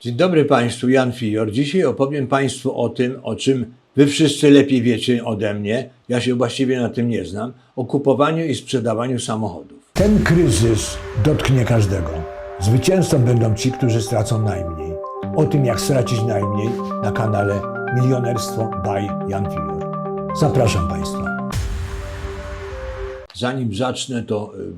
Dzień dobry Państwu, Jan Fior. Dzisiaj opowiem Państwu o tym, o czym Wy wszyscy lepiej wiecie ode mnie, ja się właściwie na tym nie znam, o kupowaniu i sprzedawaniu samochodów. Ten kryzys dotknie każdego. Zwycięzcą będą ci, którzy stracą najmniej. O tym, jak stracić najmniej na kanale Milionerstwo by Jan Fior. Zapraszam Państwa. Zanim zacznę, to y,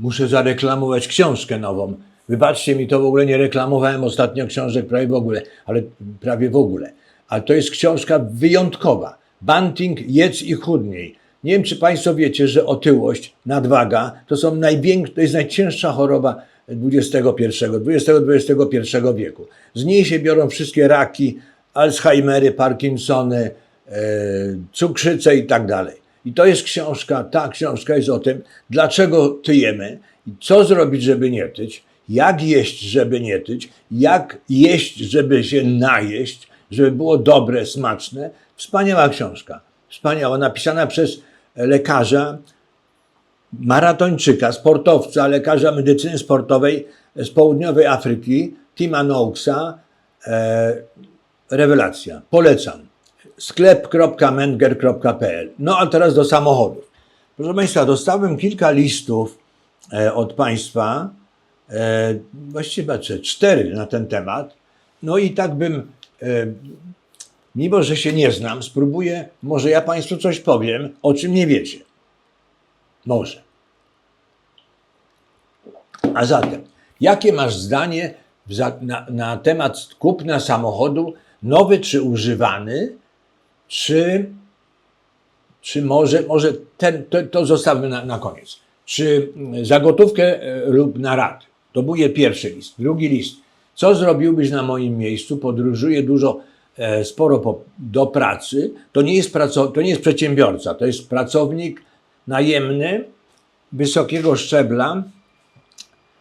muszę zareklamować książkę nową. Wybaczcie mi, to w ogóle nie reklamowałem ostatnio książek prawie w ogóle, ale prawie w ogóle. Ale to jest książka wyjątkowa. Banting, jedz i chudniej. Nie wiem, czy Państwo wiecie, że otyłość, nadwaga to są największe, to jest najcięższa choroba XXI, XX-XXI wieku. Z niej się biorą wszystkie raki, Alzheimery, Parkinsony, e, cukrzycę i tak dalej. I to jest książka, ta książka jest o tym, dlaczego tyjemy, i co zrobić, żeby nie tyć, jak jeść, żeby nie tyć, jak jeść, żeby się najeść, żeby było dobre, smaczne. Wspaniała książka. Wspaniała, napisana przez lekarza, maratończyka, sportowca, lekarza medycyny sportowej z południowej Afryki, Tima Noakesa. E, rewelacja. Polecam. sklep.menger.pl No a teraz do samochodów. Proszę Państwa, dostałem kilka listów e, od Państwa, właściwie patrzę, cztery na ten temat. No i tak bym, e, mimo że się nie znam, spróbuję, może ja Państwu coś powiem, o czym nie wiecie. Może. A zatem, jakie masz zdanie na, na temat kupna samochodu, nowy czy używany, czy, czy może, może ten, to, to zostawmy na, na koniec. Czy mm, za gotówkę e, lub na rat? To był pierwszy list. Drugi list. Co zrobiłbyś na moim miejscu? Podróżuję dużo, e, sporo po, do pracy. To nie, jest praco, to nie jest przedsiębiorca, to jest pracownik najemny, wysokiego szczebla,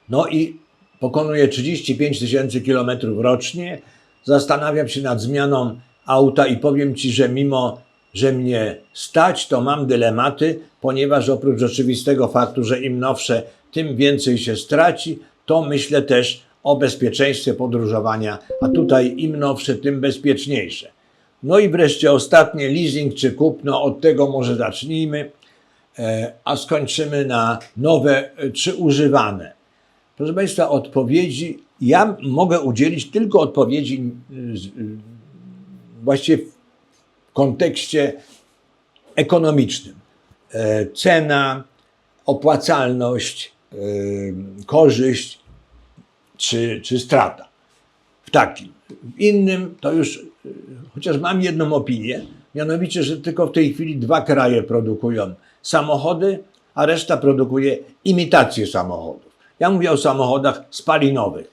no i pokonuje 35 tysięcy kilometrów rocznie. Zastanawiam się nad zmianą auta i powiem Ci, że mimo, że mnie stać, to mam dylematy, ponieważ oprócz oczywistego faktu, że im nowsze, tym więcej się straci, to myślę też o bezpieczeństwie podróżowania, a tutaj im nowsze, tym bezpieczniejsze. No i wreszcie ostatnie, leasing czy kupno, od tego może zacznijmy, e, a skończymy na nowe e, czy używane. Proszę Państwa, odpowiedzi, ja mogę udzielić tylko odpowiedzi właściwie w kontekście ekonomicznym. E, Cena, opłacalność, e, korzyść czy, czy strata. W takim. W innym to już, chociaż mam jedną opinię, mianowicie, że tylko w tej chwili dwa kraje produkują samochody, a reszta produkuje imitacje samochodów. Ja mówię o samochodach spalinowych,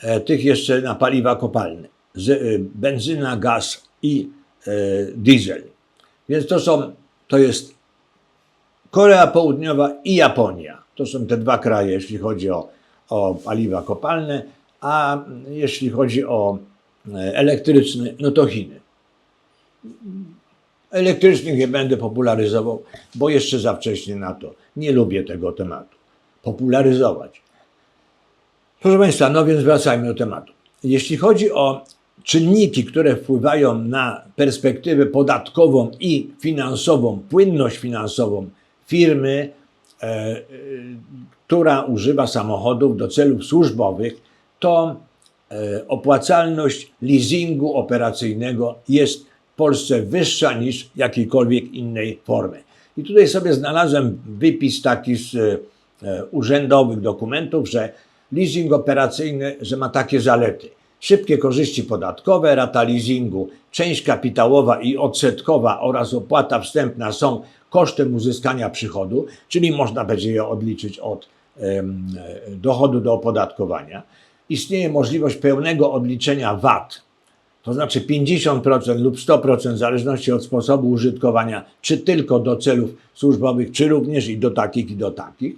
e, tych jeszcze na paliwa kopalne, y, benzyna, gaz i e, diesel. Więc to są, to jest Korea Południowa i Japonia. To są te dwa kraje, jeśli chodzi o, o paliwa kopalne, a jeśli chodzi o e, elektryczne, no to Chiny. Elektrycznych nie będę popularyzował, bo jeszcze za wcześnie na to. Nie lubię tego tematu. Popularyzować. Proszę Państwa, no więc wracajmy do tematu. Jeśli chodzi o czynniki, które wpływają na perspektywę podatkową i finansową, płynność finansową firmy, która używa samochodów do celów służbowych, to e, opłacalność leasingu operacyjnego jest w Polsce wyższa niż jakiejkolwiek innej formy. I tutaj sobie znalazłem wypis taki z e, e, urzędowych dokumentów, że leasing operacyjny, że ma takie zalety. Szybkie korzyści podatkowe, rata leasingu, część kapitałowa i odsetkowa oraz opłata wstępna są kosztem uzyskania przychodu, czyli można będzie je odliczyć od dochodu do opodatkowania. Istnieje możliwość pełnego odliczenia VAT, to znaczy 50% lub 100% w zależności od sposobu użytkowania, czy tylko do celów służbowych, czy również i do takich, i do takich.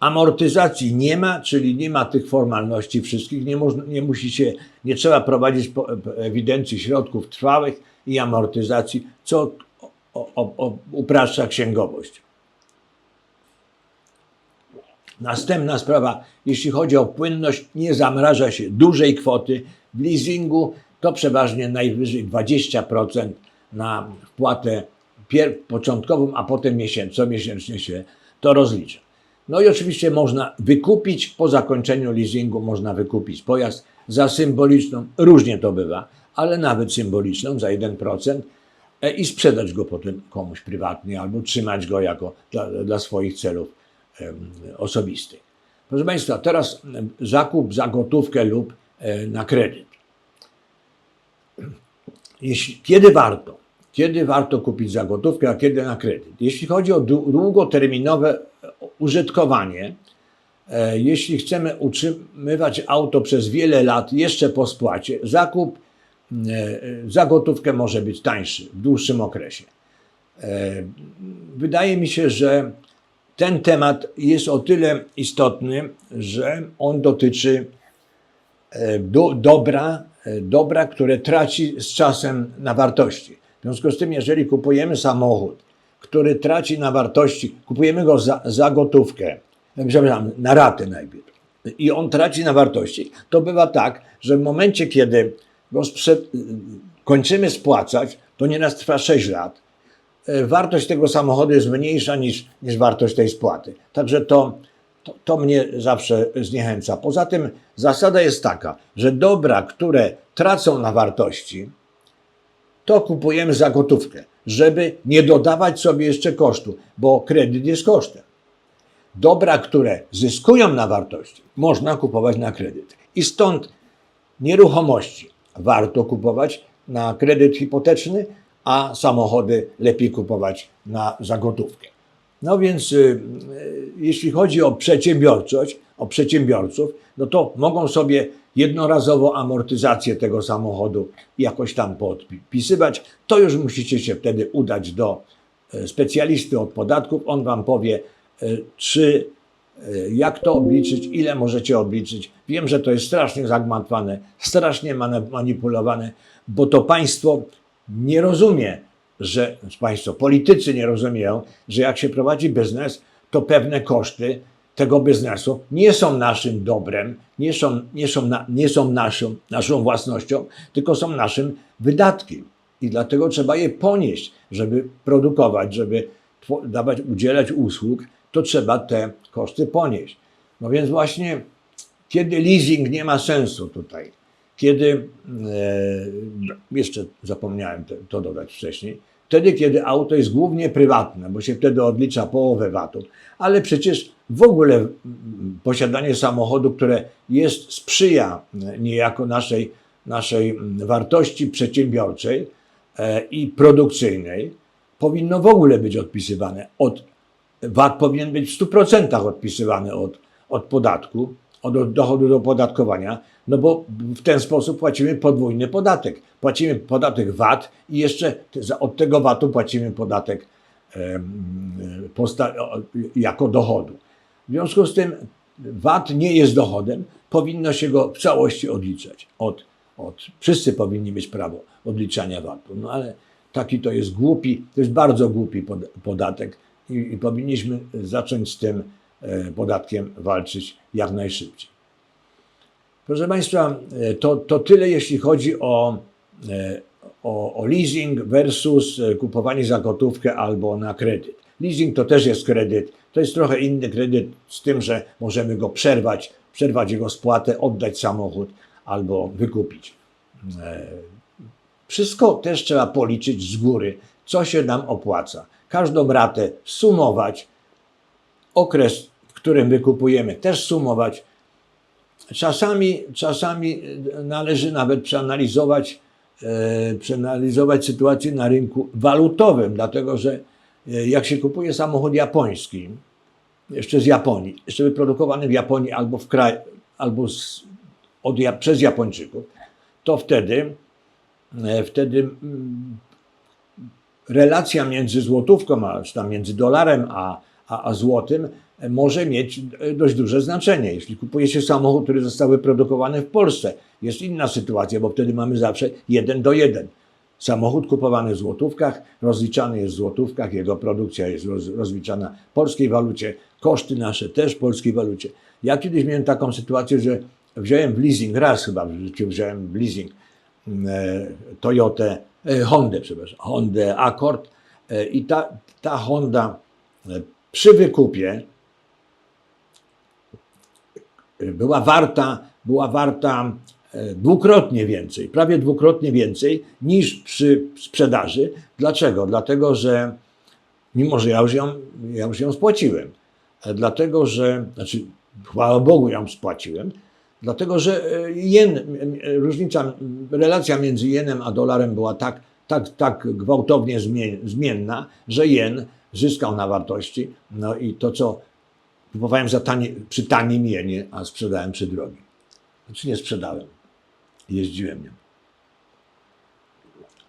Amortyzacji nie ma, czyli nie ma tych formalności wszystkich, nie, można, nie musi się, nie trzeba prowadzić ewidencji środków trwałych i amortyzacji, co o, o, upraszcza księgowość. Następna sprawa, jeśli chodzi o płynność, nie zamraża się dużej kwoty. W leasingu to przeważnie najwyżej 20% na wpłatę początkową, a potem miesięcznie, co miesięcznie się to rozlicza. No i oczywiście można wykupić, po zakończeniu leasingu można wykupić pojazd za symboliczną, różnie to bywa, ale nawet symboliczną, za 1% e, i sprzedać go potem komuś prywatnie albo trzymać go jako dla, dla swoich celów osobistych. Proszę Państwa, teraz zakup za gotówkę lub e, na kredyt. Jeśli, kiedy warto? Kiedy warto kupić za gotówkę, a kiedy na kredyt? Jeśli chodzi o dłu- długoterminowe e, użytkowanie, e, jeśli chcemy utrzymywać auto przez wiele lat jeszcze po spłacie, zakup e, e, za gotówkę może być tańszy w dłuższym okresie. E, Wydaje mi się, że ten temat jest o tyle istotny, że on dotyczy e, do, dobra, e, dobra, które traci z czasem na wartości. W związku z tym, jeżeli kupujemy samochód, który traci na wartości, kupujemy go za, za gotówkę, e, przepraszam, na ratę najpierw, i on traci na wartości, to bywa tak, że w momencie, kiedy kończymy spłacać, to nieraz trwa 6 lat, e, wartość tego samochodu jest mniejsza niż, niż wartość tej spłaty. Także to, to, to mnie zawsze zniechęca. Poza tym zasada jest taka, że dobra, które tracą na wartości, to kupujemy za gotówkę, żeby nie dodawać sobie jeszcze kosztu, bo kredyt jest kosztem. Dobra, które zyskują na wartości, można kupować na kredyt. I stąd nieruchomości warto kupować na kredyt hipoteczny, a samochody lepiej kupować na za gotówkę. No więc y, y, jeśli chodzi o przedsiębiorczość, o przedsiębiorców, no to mogą sobie jednorazowo amortyzację tego samochodu jakoś tam podpisywać. To już musicie się wtedy udać do e, specjalisty od podatków. On wam powie, czy jak to obliczyć, ile możecie obliczyć. Wiem, że to jest strasznie zagmatwane, strasznie manipulowane, bo to państwo nie rozumie, że państwo, politycy nie rozumieją, że jak się prowadzi biznes, to pewne koszty tego biznesu nie są naszym dobrem, nie są, nie są, na, nie są naszą, naszą własnością, tylko są naszym wydatkiem. I dlatego trzeba je ponieść, żeby produkować, żeby dawać, udzielać usług, to trzeba te koszty ponieść. No więc właśnie, kiedy leasing nie ma sensu tutaj, kiedy, e, jeszcze zapomniałem to dodać wcześniej, wtedy, kiedy auto jest głównie prywatne, bo się wtedy odlicza połowę VAT-u, ale przecież w ogóle posiadanie samochodu, które jest, sprzyja e, niejako naszej, naszej wartości przedsiębiorczej e, i produkcyjnej, powinno w ogóle być odpisywane od VAT powinien być w 100% odpisywany od, od podatku, od dochodu do opodatkowania, no bo w ten sposób płacimy podwójny podatek. Płacimy podatek VAT i jeszcze od tego VAT-u płacimy podatek jako dochodu. W związku z tym VAT nie jest dochodem, powinno się go w całości odliczać. Od, od, wszyscy powinni mieć prawo odliczania VAT-u, no ale taki to jest głupi, to jest bardzo głupi pod- podatek i, i powinniśmy zacząć z tym e, podatkiem walczyć jak najszybciej. Proszę Państwa, e, to, to tyle jeśli chodzi o, e, o, o leasing versus kupowanie za gotówkę albo na kredyt. Leasing to też jest kredyt, to jest trochę inny kredyt z tym, że możemy go przerwać, przerwać jego spłatę, oddać samochód albo wykupić. Wszystko też trzeba policzyć z góry, co się nam opłaca. Każdą ratę sumować, okres, w którym wykupujemy, też sumować. Czasami, czasami należy nawet przeanalizować, e, przeanalizować sytuację na rynku walutowym, dlatego że e, jak się kupuje samochód japoński, jeszcze z Japonii, jeszcze wyprodukowany w Japonii albo, w kraj, albo z, od, przez Japończyków, to wtedy, e, wtedy mm, relacja między złotówką, a, czy tam między dolarem a, a, a złotym e, może mieć e, dość duże znaczenie. Jeśli kupuje się samochód, który został wyprodukowany w Polsce, jest inna sytuacja, bo wtedy mamy zawsze jeden do jeden. Samochód kupowany w złotówkach, rozliczany jest w złotówkach, jego produkcja jest roz, rozliczana w polskiej walucie, koszty nasze też w polskiej walucie. Ja kiedyś miałem taką sytuację, że wziąłem w leasing, raz chyba w życiu wziąłem w leasing Toyotę, e, Hondę, przepraszam, Hondę Accord e, i ta, ta Honda e, przy wykupie była warta, była warta e, dwukrotnie więcej, prawie dwukrotnie więcej niż przy sprzedaży. Dlaczego? Dlatego, że mimo, że ja już ją, ja już ją spłaciłem, e, dlatego, że, znaczy chwała Bogu ją spłaciłem, dlatego, że e, jen, m, różnica, relacja między jenem a dolarem była tak, tak, tak gwałtownie zmie- zmienna, że jen zyskał na wartości, no i to, co Kupowałem za tanie, przy tanim jenie, a sprzedałem przy drogim. Znaczy nie sprzedałem. Jeździłem nią.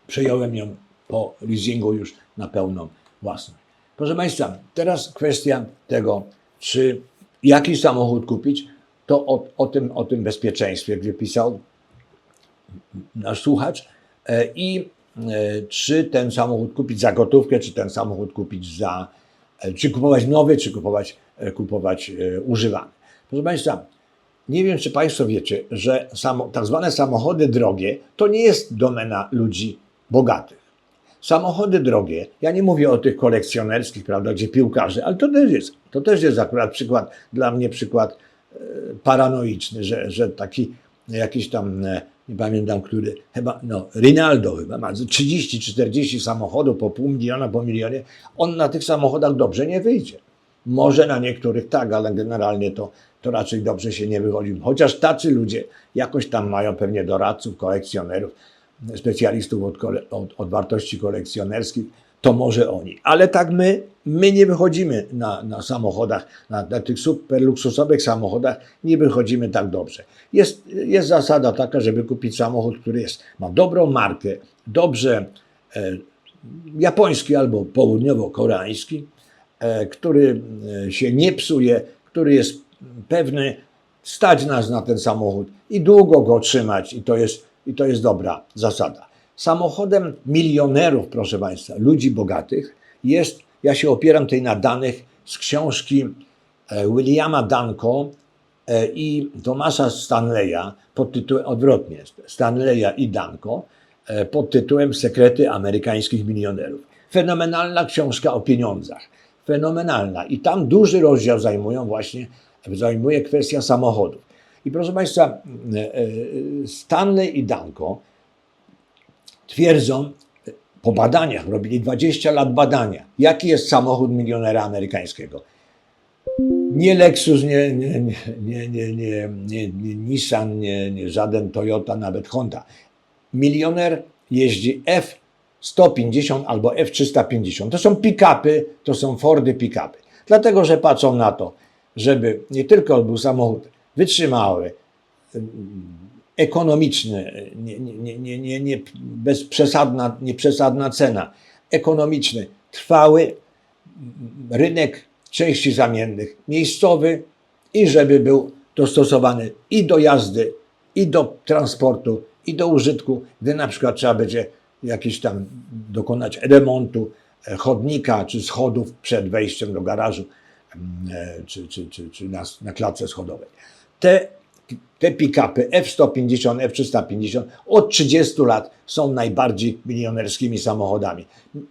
Przejąłem ją po leasingu już na pełną własność. Proszę Państwa, teraz kwestia tego, czy jaki samochód kupić, to o, o, tym, o tym bezpieczeństwie, gdzie pisał nasz słuchacz e, i e, czy ten samochód kupić za gotówkę, czy ten samochód kupić za, e, czy kupować nowy, czy kupować, kupować używany. Proszę Państwa, nie wiem, czy Państwo wiecie, że samo, tak zwane samochody drogie to nie jest domena ludzi bogatych. Samochody drogie, ja nie mówię o tych kolekcjonerskich, prawda, gdzie piłkarze, ale to też jest, to też jest akurat przykład, dla mnie przykład paranoiczny, że, że taki jakiś tam, e, nie pamiętam który, chyba, no, Rinaldo chyba ma 30-40 samochodów po pół miliona, po milionie, on na tych samochodach dobrze nie wyjdzie. Może na niektórych tak, ale generalnie to, to raczej dobrze się nie wychodzi. Chociaż tacy ludzie jakoś tam mają pewnie doradców, kolekcjonerów, specjalistów od, od, od wartości kolekcjonerskich, to może oni. Ale tak my, my nie wychodzimy na, na samochodach, na, na tych super luksusowych samochodach, nie wychodzimy tak dobrze. Jest, jest zasada taka, żeby kupić samochód, który jest, ma dobrą markę, dobrze e, japoński albo południowo-koreański, e, który e, się nie psuje, który jest pewny, stać nas na ten samochód i długo go trzymać i to jest, i to jest dobra zasada. Samochodem milionerów, proszę Państwa, ludzi bogatych jest, ja się opieram tutaj na danych z książki e, Williama Danko e, i Thomasa Stanleya pod tytułem, odwrotnie, Stanleya i Danko e, pod tytułem Sekrety amerykańskich milionerów. Fenomenalna książka o pieniądzach. Fenomenalna. I tam duży rozdział zajmują właśnie, zajmuje kwestia samochodów. I proszę Państwa, Stanley i Danko twierdzą, po badaniach, robili 20 lat badania, jaki jest samochód milionera amerykańskiego. Nie Lexus, nie, nie, nie, nie, nie, nie, nie Nissan, nie, nie żaden Toyota, nawet Honda. Milioner jeździ F150 albo F350. To są pick-upy, to są Fordy pick-upy. Dlatego, że patrzą na to, żeby nie tylko był samochód wytrzymały, ekonomiczny, nie, nie, nie, nie, nie, bezprzesadna, nieprzesadna cena, ekonomiczny, trwały rynek części zamiennych, miejscowy i żeby był dostosowany i do jazdy, i do transportu, i do użytku, gdy na przykład trzeba będzie jakiś tam dokonać remontu e, chodnika czy schodów przed wejściem do garażu e, czy, czy, czy, czy na, na klatce schodowej. Te te pick-upy F-150, F-350 od 30 lat są najbardziej milionerskimi samochodami.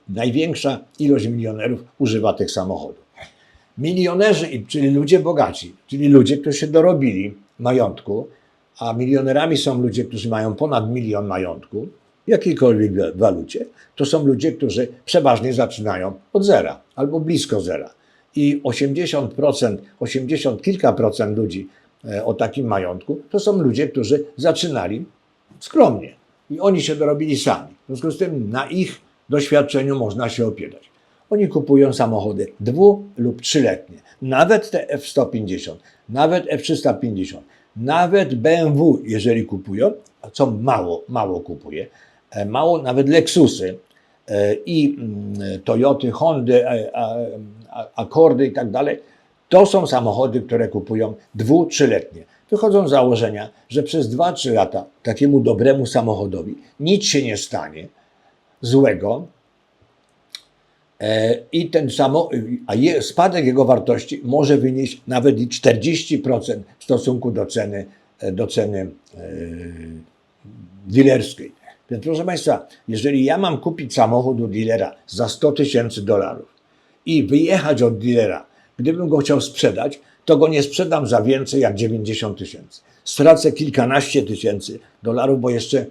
Największa ilość milionerów używa tych samochodów. Milionerzy, czyli ludzie bogaci, czyli ludzie, którzy się dorobili majątku, a milionerami są ludzie, którzy mają ponad milion majątku, w jakiejkolwiek walucie, to są ludzie, którzy przeważnie zaczynają od zera albo blisko zera. I 80%, 80 kilka procent ludzi o takim majątku, to są ludzie, którzy zaczynali skromnie i oni się dorobili sami. W związku z tym na ich doświadczeniu można się opierać. Oni kupują samochody dwu- lub trzyletnie, nawet te F-150, nawet F-350, nawet BMW, jeżeli kupują, co mało, mało kupuje, e, mało nawet Lexusy e, i mm, Toyoty, Hondy, e, a- a- Accordy i tak dalej, to są samochody, które kupują dwu-, trzyletnie. Wychodzą z założenia, że przez 2-3 lata takiemu dobremu samochodowi nic się nie stanie, złego, E, I ten samo, a je, spadek jego wartości może wynieść nawet i 40% w stosunku do ceny, e, do ceny e, dealerskiej. Więc proszę Państwa, jeżeli ja mam kupić samochód u dealera za 100 tysięcy dolarów i wyjechać od dealera, gdybym go chciał sprzedać, to go nie sprzedam za więcej jak 90 tysięcy. Stracę kilkanaście tysięcy dolarów, bo jeszcze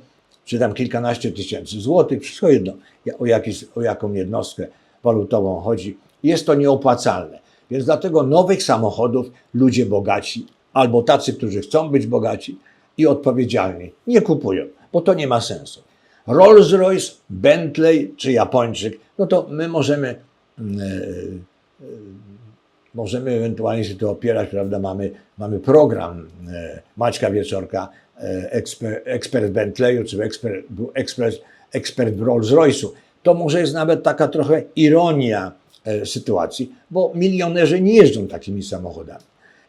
czy tam kilkanaście tysięcy złotych, wszystko jedno, o, jakiś, o jaką jednostkę walutową chodzi. Jest to nieopłacalne. Więc dlatego nowych samochodów ludzie bogaci albo tacy, którzy chcą być bogaci i odpowiedzialni, nie kupują, bo to nie ma sensu. Rolls-Royce, Bentley czy Japończyk, no to my możemy mm, e, możemy ewentualnie się tu opierać, prawda? Mamy, mamy program e, Maćka Wieczorka, e, eksper, ekspert Bentleyu, czy ekspert, ekspert, ekspert w Rolls-Royce'u. To może jest nawet taka trochę ironia e, sytuacji, bo milionerzy nie jeżdżą takimi samochodami.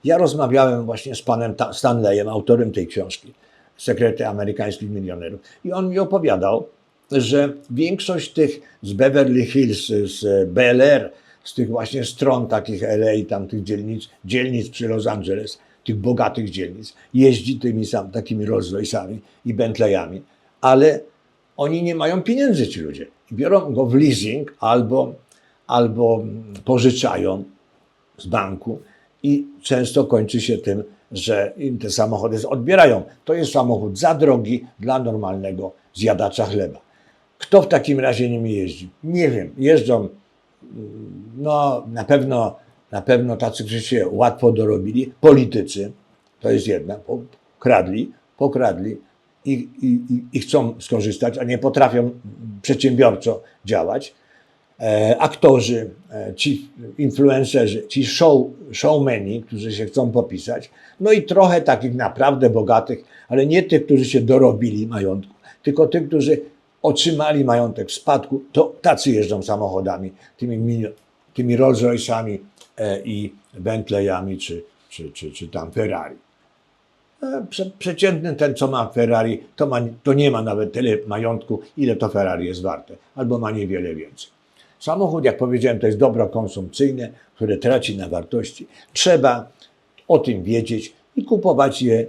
Ja rozmawiałem właśnie z panem Ta- Stanleyem, autorem tej książki, Sekrety amerykańskich milionerów, i on mi opowiadał, że większość tych z Beverly Hills, z Bel Air, z tych właśnie stron takich LA, tam tych dzielnic, dzielnic przy Los Angeles, tych bogatych dzielnic, jeździ tymi sam, takimi Rolls Royce'ami i Bentleyami, ale oni nie mają pieniędzy ci ludzie. Biorą go w leasing albo, albo pożyczają z banku i często kończy się tym, że im te samochody odbierają. To jest samochód za drogi dla normalnego zjadacza chleba. Kto w takim razie nimi jeździ? Nie wiem. Jeżdżą no na pewno, na pewno tacy, którzy się łatwo dorobili, politycy, to jest jedna, kradli, pokradli i, i- i chcą skorzystać, a nie potrafią przedsiębiorczo działać. E, aktorzy, e, ci influencerzy, ci show, showmeni, którzy się chcą popisać, no i trochę takich naprawdę bogatych, ale nie tych, którzy się dorobili majątku, tylko tych, którzy otrzymali majątek w spadku, to tacy jeżdżą samochodami, tymi, tymi Rolls Royce'ami e, i Bentleyami czy, czy, czy, czy tam Ferrari. E, Prze, przeciętny ten, co ma Ferrari, to, ma, to nie ma nawet tyle majątku, ile to Ferrari jest warte, albo ma niewiele więcej. Samochód, jak powiedziałem, to jest dobro konsumpcyjne, które traci na wartości. Trzeba o tym wiedzieć i kupować je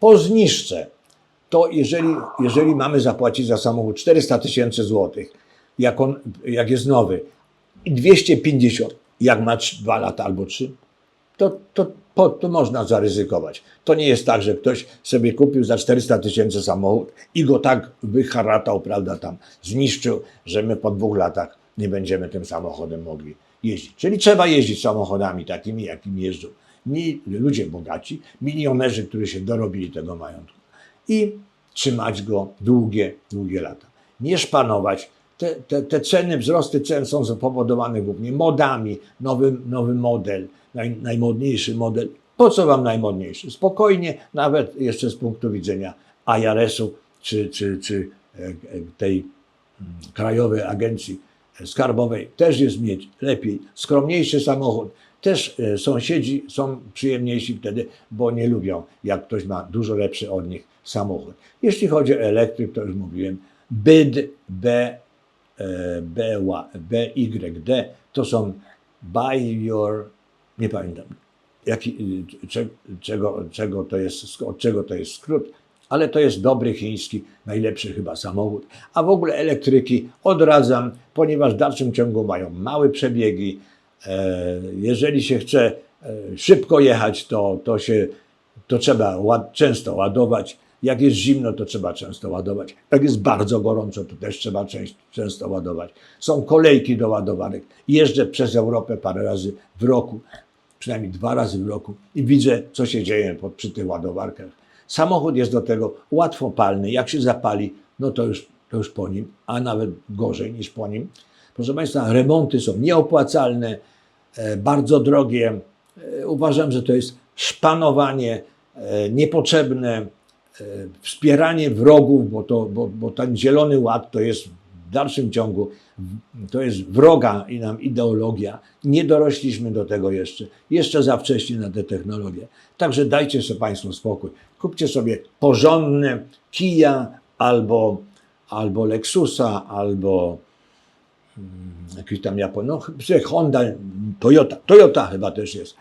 po zniżce. To jeżeli, jeżeli mamy zapłacić za samochód 400 tysięcy złotych, jak, on, jak jest nowy, i 250, jak ma 2 lata albo 3, to, to, po, to można zaryzykować. To nie jest tak, że ktoś sobie kupił za 400 tysięcy samochód i go tak wyharatał, prawda, tam zniszczył, że my po dwóch latach nie będziemy tym samochodem mogli jeździć. Czyli trzeba jeździć samochodami takimi, jakimi jeżdżą ludzie bogaci, milionerzy, którzy się dorobili tego majątku i trzymać go długie, długie lata. Nie szpanować. Te, te, te ceny, wzrosty cen są spowodowane głównie modami, nowy, nowy model, naj, najmodniejszy model. Po co wam najmodniejszy? Spokojnie, nawet jeszcze z punktu widzenia IRS-u czy, czy, czy e, e, tej mm, Krajowej Agencji Skarbowej też jest mieć lepiej. Skromniejszy samochód. Też e, sąsiedzi są przyjemniejsi wtedy, bo nie lubią, jak ktoś ma dużo lepszy od nich samochód. Jeśli chodzi o elektryk, to już mówiłem, BYD, B, e, BY, BYD to są Buy Your, nie pamiętam, jaki, cze- czego, czego to jest, od czego to jest skrót, ale to jest dobry chiński, najlepszy chyba samochód. A w ogóle elektryki odradzam, ponieważ w dalszym ciągu mają małe przebiegi. E, Jeżeli się chce e, szybko jechać, to, to, się, to trzeba ład, często ładować. Jak jest zimno, to trzeba często ładować. Jak jest bardzo gorąco, to też trzeba często ładować. Są kolejki do ładowarek. Jeżdżę przez Europę parę razy w roku, przynajmniej dwa razy w roku i widzę, co się dzieje przy tych ładowarkach. Samochód jest do tego łatwopalny. Jak się zapali, no to już, to już po nim, a nawet gorzej niż po nim. Proszę Państwa, remonty są nieopłacalne, e, bardzo drogie. E, Uważam, że to jest szpanowanie e, niepotrzebne, wspieranie wrogów, bo, to, bo, bo ten zielony ład to jest w dalszym ciągu, to jest wroga i nam ideologia. Nie dorośliśmy do tego jeszcze. Jeszcze za wcześnie na tę technologię. Także dajcie sobie Państwo spokój. Kupcie sobie porządne Kia albo, albo Lexusa, albo mm, jakiś tam Japon, no Honda, Toyota, Toyota chyba też jest.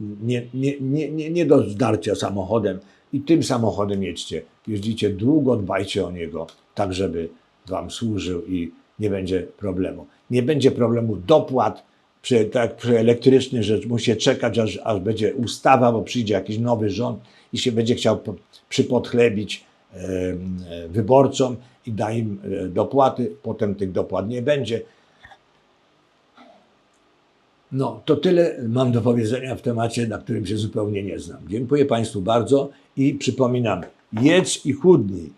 Nie, nie, nie, nie do zdarcia samochodem i tym samochodem jedźcie. Jeździcie długo, dbajcie o niego, tak żeby Wam służył i nie będzie problemu. Nie będzie problemu dopłat, przy, tak przy elektrycznym, że czekać, aż, aż będzie ustawa, bo przyjdzie jakiś nowy rząd i się będzie chciał po, przypodchlebić e, wyborcom i da im e, dopłaty, potem tych dopłat nie będzie. No, to tyle mam do powiedzenia w temacie, na którym się zupełnie nie znam. Dziękuję Państwu bardzo i przypominam, jedz i chudnij.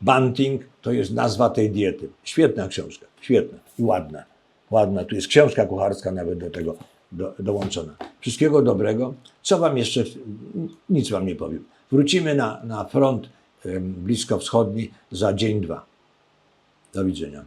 Banting to jest nazwa tej diety. Świetna książka, świetna i ładna. Ładna, tu jest książka kucharska nawet do tego do, dołączona. Wszystkiego dobrego. Co Wam jeszcze, nic Wam nie powiem. Wrócimy na, na front bliskowschodni za dzień, dwa. Do widzenia.